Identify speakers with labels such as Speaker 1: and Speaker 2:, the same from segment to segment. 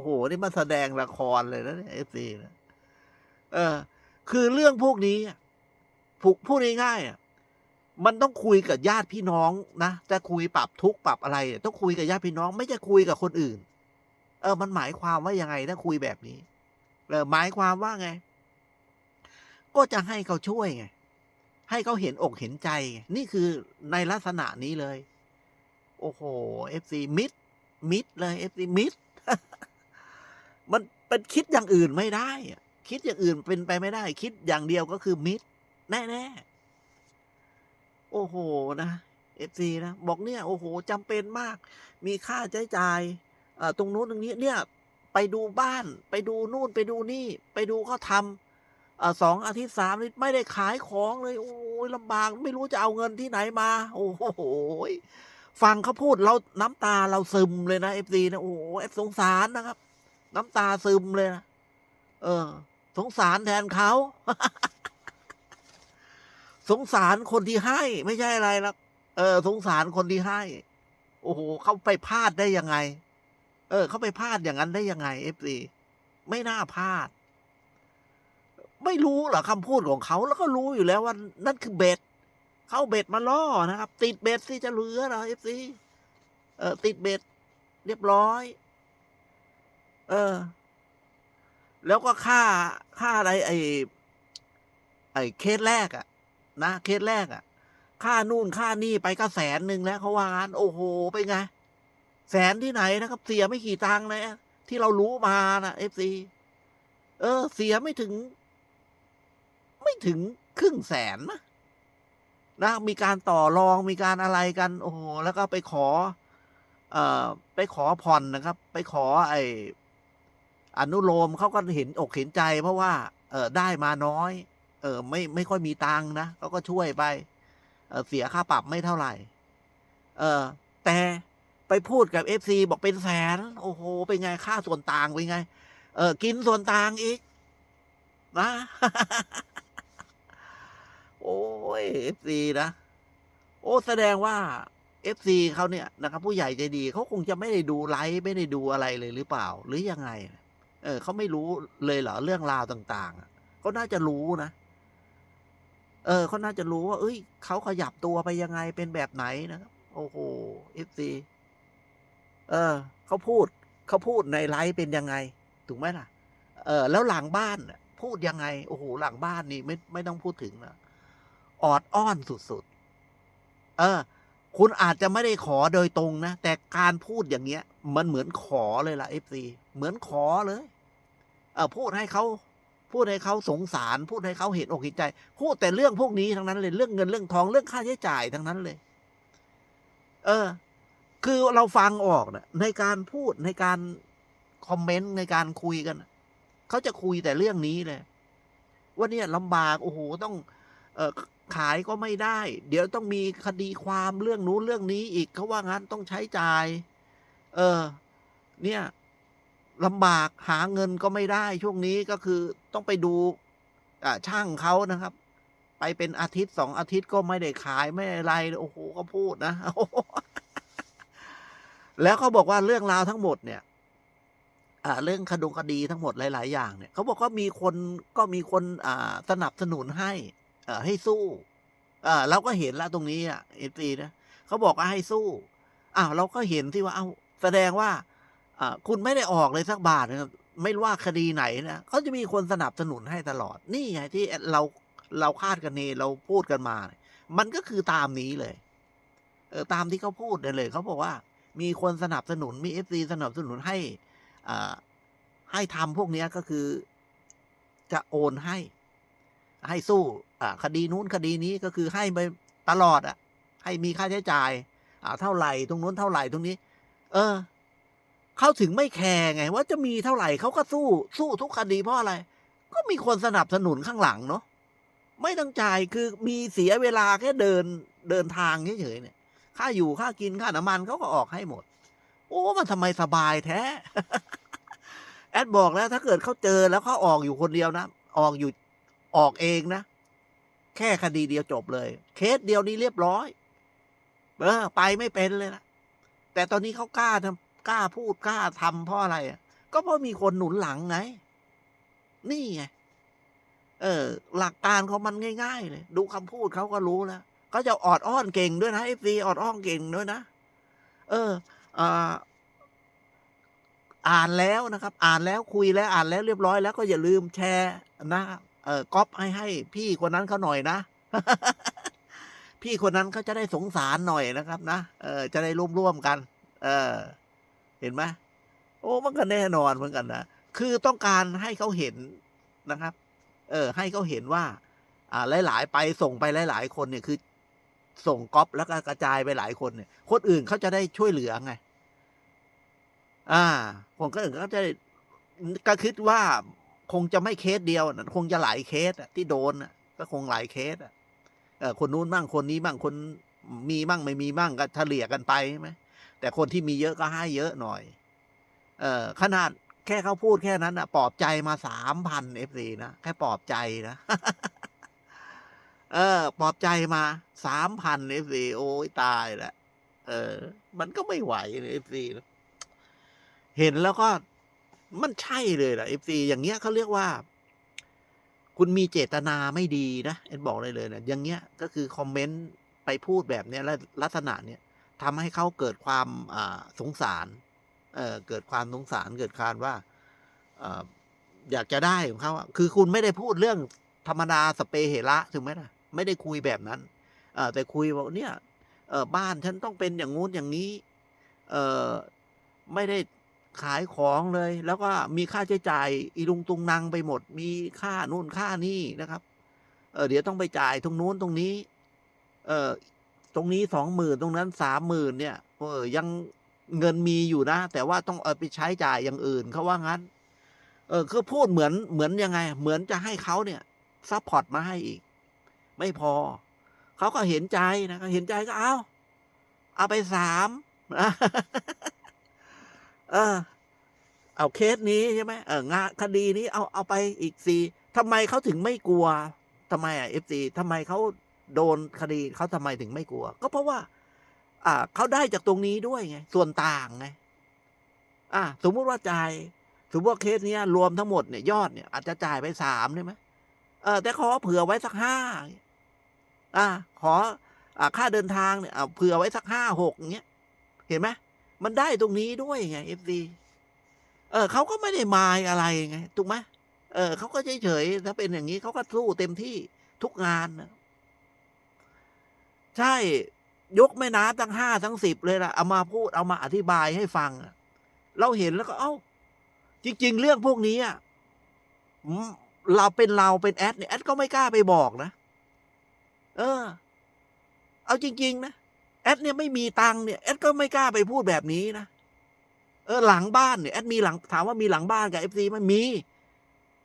Speaker 1: โห นี่มาแสดงละครเลยนะเนี่ยเอฟซีนะเออ คือเรื่องพวกนี้ผูกพูดง่ายๆอะมันต้องคุยกับญาติพี่น้องนะจะคุยปรับทุกปรับอะไร ต้องคุยกับญาติพี่น้อง ไม่จะคุยกับคนอื่น เออ มันหมายความว่ายังไงถ้าคุยแบบนี้เออหมายความว่าไง ก็จะให้เขาช่วยไงให้เขาเห็นอกเห็นใจ นี่คือในลักษณะนี้เลย โอ้โหเอฟซีมิดมิดเลยเอฟซีมิด มันเป็นคิดอย่างอื่นไม่ได้คิดอย่างอื่นเป็นไปไม่ได้ คิดอย่างเดียวก็คือมิดแน่ๆโอ้โหนะเอฟซีนะบอกเนี่ย โอ้โหจำเป็นมาก มีค่าใช้จ่ายตรงนู้นตรงนี้เนี่ย ไปดูบ้าน ไปดูนู่นไปดูนี่ ไปดูเขาทำอสองอาทิตย์สามอาทิตย์ไม่ได้ขายของเลย โอ้ยลำบากไม่รู้จะเอาเงินที่ไหนมา โอ้โหฟังเขาพูดเราน้ำตาเราซึมเลยนะเอฟซีนะโอ้โหเอฟสงสารนะครับ น้ำตาซึมเลยนะเออ สงสารแทนเขา สงสารคนที่ให้ ไม่ใช่อะไรหรอกเออ สงสารคนที่ให้ โอ้โหเขาไปพลาดได้ยังไง เออเขาไปพลาดอย่างนั้นได้ยังไงเอฟซีไม่น่าพลาด ไม่รู้เหรอคำพูดของเขาแล้วก็รู้อยู่แล้วว่านั่นคือเบ็ดเขาเบ็ดมาล่อนะครับ ติดเบ็ดสิจะเหลือเหรอเอฟซีเออติดเบ็ดเรียบร้อย เออ แล้วก็ค่าค่าอะไรไอ้ไอ้เคสแรกอะนะเคสแรกอะค่านู่นค่านี่ไปก็แสนหนึ่งแล้วเขาว่างั้นโอ้โหไปไงแสนที่ไหนนะครับ เสียไม่กี่ตังค์นะที่เรารู้มานะเอฟซีเออ เสียไม่ถึง ไม่ถึงครึ่งแสนนะนะมีการต่อรองมีการอะไรกัน โอ้โหแล้วก็ไปขอ เอ่อ ไปขอผ่อนนะครับ ไปขอไอ อนุโลมเขาก็เห็นอกเห็นใจเพราะว่า เออได้มาน้อย เออไม่ไม่ค่อยมีตังนะเขาก็ช่วยไปเออเสียค่าปรับไม่เท่าไหร่ เออ แต่ไปพูดกับเอฟซีบอกเป็นแสน โอ้โห เป็นไงค่าส่วนต่างเป็นไง เออกินส่วนต่างอีก นะ โอ้ยเอฟซีนะ โอ้แสดงว่าเอฟซีเขาเนี่ยนะครับ ผู้ใหญ่ใจดีเขาคงจะไม่ได้ดูไลฟ์ไม่ได้ดูอะไรเลยหรือเปล่า หรือยังไง เออเขาไม่รู้เลยเหรอเรื่องราวต่างๆอะเขาน่าจะรู้นะ เออเขาน่าจะรู้ว่า เอ้ยเขาขยับตัวไปยังไงเป็นแบบไหนนะโอ้โหเอฟซีเออเขาพูดเขาพูดในไลฟ์เป็นยังไง ถูกไหมล่ะ เออ แล้วหลังบ้านพูดยังไง โอ้โหหลังบ้านนี่ไม่ไม่ต้องพูดถึงนะออดอ้อนสุดๆเออ คุณอาจจะไม่ได้ขอโดยตรงนะ แต่การพูดอย่างเงี้ย มันเหมือนขอเลยล่ะเอฟซีเหมือนขอเลยเออพูดให้เขาพูดให้เขาสงสาร พูดให้เขาเห็นอกเห็นใจ พูดแต่เรื่องพวกนี้ทั้งนั้นเลยเรื่องเงินเรื่องทองเรื่องค่าใช้จ่ายทั้งนั้นเลย เออ คือเราฟังออกนะในการพูดในการคอมเมนต์ในการคุยกันเขาจะคุยแต่เรื่องนี้เลยว่าเนี่ยลำบากโอ้โหต้อง เออ ขายก็ไม่ได้ เดี๋ยวต้องมีคดีความเรื่องนู้นเรื่องนี้อีกเขาว่างั้นต้องใช้จ่าย เออ เนี่ยลำบากหาเงินก็ไม่ได้ช่วงนี้ก็คือต้องไปดูช่างเขานะครับ ไปเป็นอาทิตย์สองอาทิตย์ก็ไม่ได้ขายไม่อะไรโอ้โหเขาพูดนะแล้วเขาบอกว่าเรื่องราวทั้งหมดเนี่ยเรื่องคดงคดีทั้งหมดหลาย ๆ อย่างเนี่ยเขาบอกว่ามีคนก็มีคนสนับสนุนให้ อ่อให้สู้อ่าเราก็เห็นแล้วตรงนี้อะเอฟซีนะเขาบอกว่าให้สู้อ้าวเราก็เห็นที่ว่าเอ้าแสดงว่าอ่าคุณไม่ได้ออกเลยสักบาทนะไม่ว่าคดีไหนนะเขาจะมีคนสนับสนุนให้ตลอด นี่ไงที่เราเราคาดกันเนเราพูดกันมา มันก็คือตามนี้เลย เออตามที่เขาพูดเลยเขาบอกว่า มีคนสนับสนุนมีเอฟซีสนับสนุนให้อ่าให้ทำพวกนี้ก็คือ จะโอนให้ ให้สู้อ่าคดีนู้นคดีนี้ก็คือให้ไปตลอดอะ ให้มีค่าใช้จ่าย อ่า เท่าไหร่ตรงนู้นเท่าไหร่ตรงนี้ เออเขาถึงไม่แคร์ไง ว่าจะมีเท่าไหร่เขาก็สู้สู้ทุกคดีเพราะอะไร ก็มีคนสนับสนุนข้างหลังเนาะไม่ต้องจ่ายคือมีเสียเวลาแค่เดินเดินทางเฉยๆเนี่ย ค่าอยู่ค่ากินค่าน้ำมันเขาก็ออกให้หมด โอ้มันทำไมสบายแท้ แอดบอกแล้วถ้าเกิดเขาเจอแล้วเขาออกอยู่คนเดียวนะ ออกอยู่ ออกเองนะ แค่คดีเดียวจบเลย เคสเดียวนี้เรียบร้อย เออ ไปไม่เป็นเลยนะแต่ตอนนี้เขากล้าทำกล้าพูดกล้าทำเพราะอะไรอะ ก็เพราะมีคนหนุนหลังไง นี่ไงเออ หลักการของมันง่ายๆเลยดูคำพูดเขาก็รู้แล้วเขาจะออดอ้อนเก่งด้วยนะเอฟซีออดอ้อนเก่งด้วยนะเอออ่าอ่านแล้วนะครับ อ่านแล้วคุยแล้วอ่านแล้วเรียบร้อยแล้วก็อย่าลืมแชร์นะ ออก๊อปให้ให้ พี่คนนั้นเขาหน่อยนะ พี่คนนั้นเขาจะได้สงสารหน่อยนะครับ นะเออ จะได้ร่วมร่วมกัน เออ เห็นไหมโอ้มันก็แน่นอนเหมือนกันนะคือต้องการให้เขาเห็นนะครับ เออ ให้เขาเห็นว่า อ่า หลาย ๆ ไปส่งไปหลาย ๆ คนเนี่ยคือ ส่งก๊อปแล้วก็กระจายไปหลายคนเนี่ย คนอื่นเขาจะได้ช่วยเหลือไง อ่าคนก็อื่นก็จะได้ก็คิดว่า คงจะไม่เคสเดียวนะคงจะหลายเคสที่โดนอะก็คงหลายเคสอะเออคนนู้นบ้างคนนี้บ้างคนมีบ้างไม่มีบ้างก็เฉลี่ยกันไปใช่ไหมแต่คนที่มีเยอะก็ให้เยอะหน่อย เออขนาดแค่เขาพูดแค่นั้นอะปลอบใจมาสามพันเอฟซีนะแค่ปลอบใจนะเออปลอบใจมาสามพันเอฟซีโอ้ยตายละเออ มันก็ไม่ไหวเอฟซีเห็นแล้วก็ มันใช่เลยล่ะเอฟซีอย่างเงี้ยเขาเรียกว่า คุณมีเจตนาไม่ดีนะเอ็นบอกเลยเลยนะอย่างเงี้ยก็คือคอมเมนต์ไปพูดแบบเนี้ยและลักษณะเนี้ยทำให้เขาเกิดความอ่าสงสาร เอ่อเกิดความสงสารเกิดการว่าอ่ออยากจะได้ของเขาคือคุณไม่ได้พูดเรื่องธรรมดาสเปเหระถูกไหมล่ะ ไม่ได้คุยแบบนั้นเออแต่คุยบอกเนี่ยเออบ้านฉันต้องเป็นอย่างงู้นอย่างนี้ เออไม่ได้ ขายของเลย แล้วก็มีค่าใช้จ่ายอีลุงตุงนางไปหมด มีค่านู่นค่านี่นะครับเออเดี๋ยวต้องไปจ่ายตรงนู้นตรงนี้ เออตรงนี้สองหมื่นตรงนั้นสามหมื่นเนี่ยเออยังเงินมีอยู่นะ แต่ว่าต้องเอาไปใช้จ่ายอย่างอื่นเขาว่างั้น เออคือพูดเหมือนเหมือนยังไง เหมือนจะให้เขาเนี่ยซัพพอร์ตมาให้อีก ไม่พอ เขาก็เห็นใจนะเห็นใจก็เอา เอาไปสาม เออ เอาเคสนี้ใช่ไหมเอองานคดีนี้เอาเอาไปอีกสี่ทำไมเขาถึงไม่กลัวทำไมอะเอฟซีทำไมเขาโดนคดีเขาทำไมถึงไม่กลัว ก็เพราะว่า อ่าเขาได้จากตรงนี้ด้วยไง ส่วนต่างไง อ่า สมมุติว่าจ่ายสมมติว่าเคสเนี้ยรวมทั้งหมดเนี่ยยอดเนี่ยอาจจะจ่ายไปสามใช่ไหมเออแต่ขอเผื่อไว้สักห้าอ่า ขออ่าค่าเดินทางเนี่ยเอาเผื่อไว้สักห้าหกอย่างเงี้ย เห็นไหม มันได้ตรงนี้ด้วยไงเอฟซีเออเขาก็ไม่ได้มายอะไรไงถูกไหมเออเขาก็เฉยๆถ้าเป็นอย่างนี้เขาก็สู้เต็มที่ทุกงานนะใช่ยกแม่น้ำตั้งห้าทั้งสิบเลยล่ะ เอามาพูดเอามาอธิบายให้ฟัง เราเห็นแล้วก็ เอ้า จริง ๆ เรื่องพวกนี้อะเราเป็นเราเป็นแอดเนี่ยแอดก็ไม่กล้าไปบอกนะ เออ เอาจริง ๆ นะ แอดเนี่ยไม่มีตังเนี่ยแอดก็ไม่กล้าไปพูดแบบนี้นะเออหลังบ้านเนี่ยแอดมีหลังถามว่ามีหลังบ้านกับเอฟซีมันมี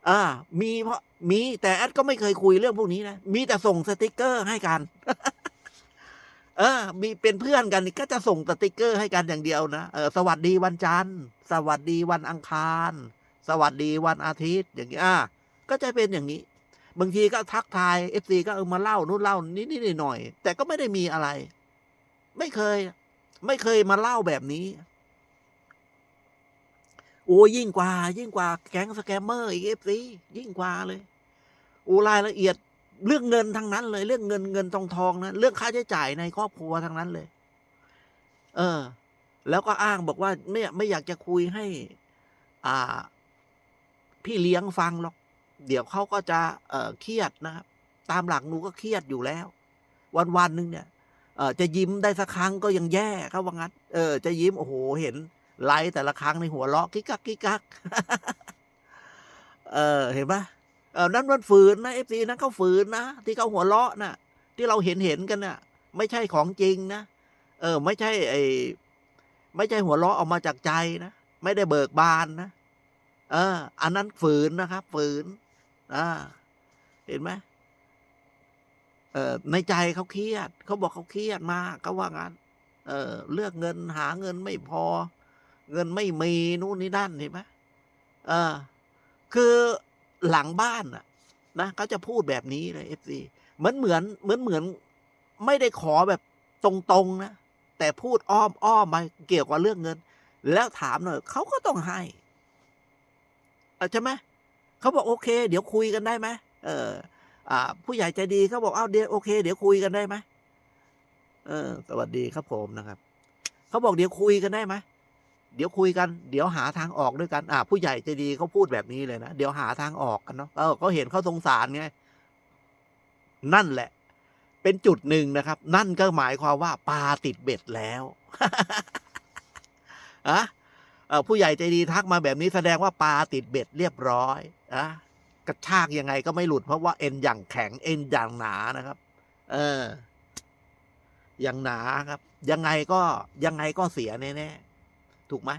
Speaker 1: อ่ามีเพราะมีแต่แอดก็ไม่เคยคุยเรื่องพวกนี้นะมีแต่ส่งสติกเกอร์ให้กัน เออ มีเป็นเพื่อนกันนี่ก็จะส่งสติกเกอร์ให้กันอย่างเดียวนะเออสวัสดีวันจันทร์ สวัสดีวันอังคาร สวัสดีวันอาทิตย์อย่างนี้อ่าก็จะเป็นอย่างนี้ บางทีก็ทักทายเอฟซีก็เออมาเล่านู่นเล่านี่นี่หน่อยๆแต่ก็ไม่ได้มีอะไร ไม่เคย ไม่เคยมาเล่าแบบนี้โอ้ยิ่งกว่า ยิ่งกว่าแก๊งสแกมเมอร์อีกเอฟซียิ่งกว่าเลยโอ้รายละเอียดเรื่องเงินทั้งนั้นเลย เรื่องเงินเงินทองทองนะเรื่องค่าใช้จ่ายในครอบครัวทั้งนั้นเลย เออ แล้วก็อ้างบอกว่าเนี่ยไม่อยากจะคุยให้ อ่า พี่เลี้ยงฟังหรอก เดี๋ยวเขาก็จะ เออเครียดนะครับ ตามหลักหนูก็เครียดอยู่แล้ว วันวันหนึ่งเนี่ย เออจะยิ้มได้สักครั้งก็ยังแย่เขาว่างั้นเออจะยิ้มโอ้โหเห็นไลฟ์แต่ละครั้งในหัวเราะกิ๊กกักกิ๊กกักเออเห็นปะเออนั่นมันฝืนนะเอฟซีนั้นเขาฝืนนะที่เขาหัวเราะน่ะที่เราเห็นเห็นกันน่ะ ไม่ใช่ของจริงนะเออ ไม่ใช่ไอไม่ใช่หัวเราะออกมาจากใจนะไม่ได้เบิกบานนะเออ อันนั้นฝืนนะครับ ฝืนอ่าเห็นไหม เออในใจเขาเครียด เขาบอกเขาเครียดมากเขาว่างั้น เออเลือกเงินหาเงินไม่พอ เงินไม่มีนู่นนี่นั่นเห็นไหมเออ คือหลังบ้านอะนะเขาจะพูดแบบนี้เลยเอฟซีเหมือนเหมือนเหมือนเหมือน ไม่ได้ขอแบบตรงๆนะแต่พูดอ้อมอ้อมมาเกี่ยวกับเรื่องเงิน แล้วถามหน่อยเขาก็ต้องให้อใช่ไหมเขาบอกโอเค เดี๋ยวคุยกันได้ไหมเออ ผู้ใหญ่ใจดีเขาบอกเอาวเดี๋ยวโอเค เดี๋ยวคุยกันได้ไหมเออ สวัสดีครับผมนะครับเขาบอกเดี๋ยวคุยกันได้ไหมเดี๋ยวคุยกัน เดี๋ยวหาทางออกด้วยกัน อ่า ผู้ใหญ่ใจดีเขาพูดแบบนี้เลยนะ เดี๋ยวหาทางออกกันเนาะ เออเขาเห็นเขาสงสารไง นั่นแหละ เป็นจุดหนึ่งนะครับ นั่นก็หมายความว่าปลาติดเบ็ดแล้วอะเอ่อผู้ใหญ่ใจดีทักมาแบบนี้แสดงว่าปลาติดเบ็ดเรียบร้อยอะ กระชากยังไงก็ไม่หลุดเพราะว่าเอ็นอย่างแข็งเอ็นอย่างหนานะครับ เออ อย่างหนาครับ ยังไงก็ยังไงก็เสียแน่ๆถูกไหม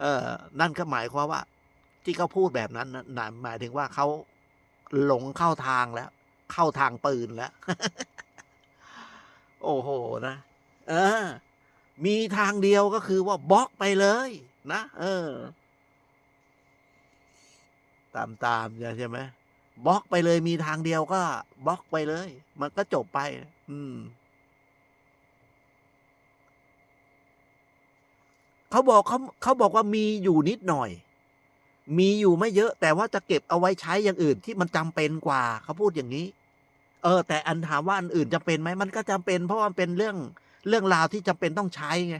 Speaker 1: เออ นั่นก็หมายความว่า ที่เขาพูดแบบนั้นนะหมายถึงว่าเขาหลงเข้าทางแล้ว เข้าทางปืนแล้ว โอ้โหนะเออ มีทางเดียวก็คือว่าบล็อกไปเลย นะเออ ตามตามใช่ไหมบล็อกไปเลยมีทางเดียวก็บล็อกไปเลย มันก็จบไป อืมเขาบอกเขาเขาบอกว่ามีอยู่นิดหน่อย มีอยู่ไม่เยอะ แต่ว่าจะเก็บเอาไว้ใช้อย่างอื่นที่มันจำเป็นกว่าเขาพูดอย่างนี้ เออ แต่อันถามว่าอันอื่นจำเป็นไหมมันก็จำเป็น เพราะมันเป็นเรื่องเรื่องราวที่จำเป็นต้องใช้ไง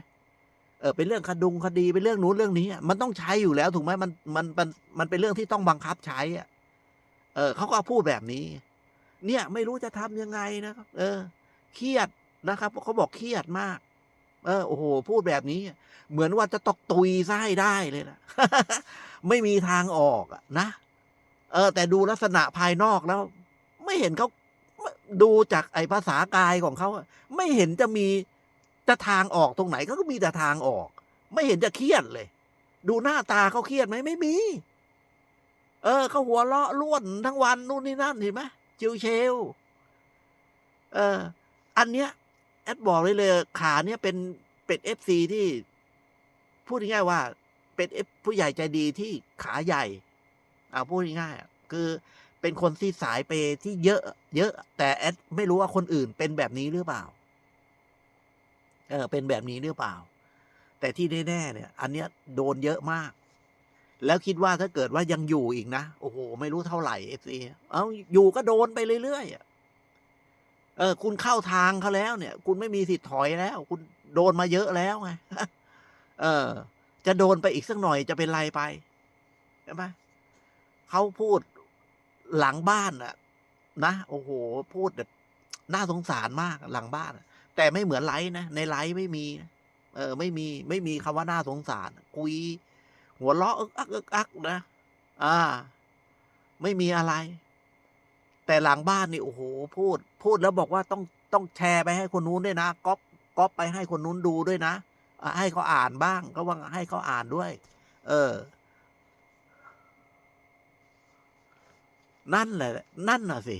Speaker 1: เออเป็นเรื่องคดุงคดีเป็นเรื่องนู้นเรื่องนี้มันต้องใช้อยู่แล้วถูกไหมมันมันมันมันเป็นเรื่องที่ต้องบังคับใช้อะเออเขาก็พูดแบบนี้ เนี่ยไม่รู้จะทำยังไงนะครับ เออ เครียดนะครับเขาบอกเครียดมาก เออโอ้โห พูดแบบนี้ เหมือนว่าจะตกตุยซะให้ได้เลยนะไม่มีทางออกอะนะเออ แต่ดูลักษณะภายนอกแล้ว ไม่เห็นเขาดูจากไอ้ภาษากายของเขาไม่เห็นจะมี จะทางออกตรงไหนเขาก็มีแต่ทางออก ไม่เห็นจะเครียดเลย ดูหน้าตาเขาเครียดไหมไม่มี เออเขาหัวเราะล้วนทั้งวันนู่นนี่นั่นเห็นไหมชิวเชลเออ อันเนี้ยแอดบอกเลยเลย ขาเนี้ยเป็นเป็นเอฟซีที่ พูดง่ายๆว่า เป็นเอฟผู้ใหญ่ใจดีที่ขาใหญ่เอาพูดง่ายๆคือเป็นคนที่สายเปที่เยอะ เยอะ แต่แอดไม่รู้ว่าคนอื่นเป็นแบบนี้หรือเปล่า เออเป็นแบบนี้หรือเปล่า แต่ที่แน่ๆเนี่ย อันเนี้ยโดนเยอะมาก แล้วคิดว่าถ้าเกิดว่ายังอยู่อีกนะโอ้โห ไม่รู้เท่าไหร่เอฟซีเอาอยู่ก็โดนไปเรื่อยๆเออ คุณเข้าทางเขาแล้วเนี่ย คุณไม่มีสิทธิ์ถอยแล้ว คุณโดนมาเยอะแล้วไงเออ จะโดนไปอีกสักหน่อยจะเป็นไรไปใช่ไหมเขาพูดหลังบ้านอะนะโอ้โห พูดแบบน่าสงสารมากหลังบ้านอะ แต่ไม่เหมือนไลฟ์นะ ในไลฟ์ไม่มี เออ ไม่มีไม่มีคำว่าน่าสงสาร คุย หัวเราะอึกอักอึกอักนะ อ่า ไม่มีอะไร แต่หลังบ้านนี่โอ้โห พูด พูดแล้วบอกว่าต้องต้องแชร์ไปให้คนนู้นด้วยนะก๊อปก๊อปไปให้คนนู้นดูด้วยนะให้เขาอ่านบ้าง ก็ว่าให้เขาอ่านด้วย เออ นั่นแหละ นั่นน่ะสิ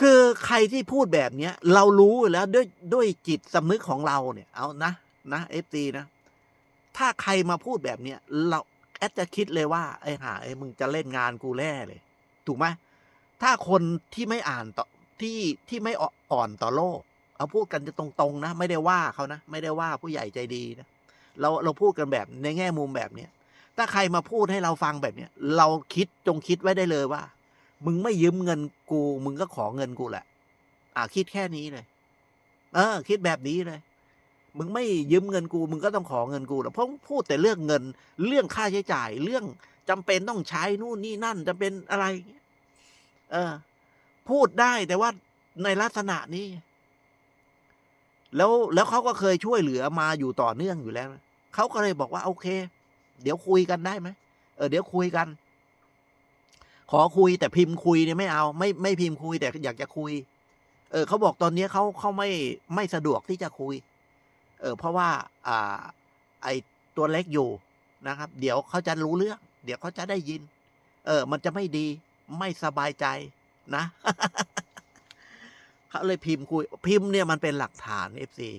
Speaker 1: คือใครที่พูดแบบเนี้ย เรารู้แล้วด้วยด้วยจิตสำนึกของเราเนี่ย เอานะนะเอฟซีนะ ถ้าใครมาพูดแบบเนี้ยเราแอดจะคิดเลยว่าไอ้ห่าไอ้มึงจะเล่นงานกูแน่เลย ถูกไหมถ้าคนที่ไม่อ่านต่อที่ที่ไม่อ่อนต่อโลก เอาพูดกันจะตรงๆนะ ไม่ได้ว่าเขานะ ไม่ได้ว่าผู้ใหญ่ใจดีนะเราเราพูดกันแบบในแง่มุมแบบเนี้ยถ้าใครมาพูดให้เราฟังแบบเนี้ยเราคิดจงคิดไว้ได้เลยว่า มึงไม่ยืมเงินกู มึงก็ขอเงินกูแหละ อ่าคิดแค่นี้เลย เออ คิดแบบนี้เลย มึงไม่ยืมเงินกู มึงก็ต้องขอเงินกูแล้วเพราะพูดแต่เรื่องเงิน เรื่องค่าใช้จ่าย เรื่องจำเป็นต้องใช้นู่นนี่นั่นจำเป็นอะไร เออ พูดได้แต่ว่าในลักษณะนี้ แล้วแล้วเขาก็เคยช่วยเหลือมาอยู่ต่อเนื่องอยู่แล้วเขาก็เลยบอกว่า โอเค เดี๋ยวคุยกันได้ไหมเออ เดี๋ยวคุยกัน ขอคุยแต่พิมพ์คุยเนี่ยไม่เอา ไม่ไม่พิมพ์คุยแต่อยากจะคุย เออเขาบอกตอนนี้เขาเขาไม่ไม่สะดวกที่จะคุย เออเพราะว่าอ่าไอตัวเล็กอยู่นะครับ เดี๋ยวเขาจะรู้เรื่อง เดี๋ยวเขาจะได้ยิน เออ มันจะไม่ดีไม่สบายใจนะเขาเลยพิมพ์คุย พิมพ์เนี่ยมันเป็นหลักฐานเอฟซี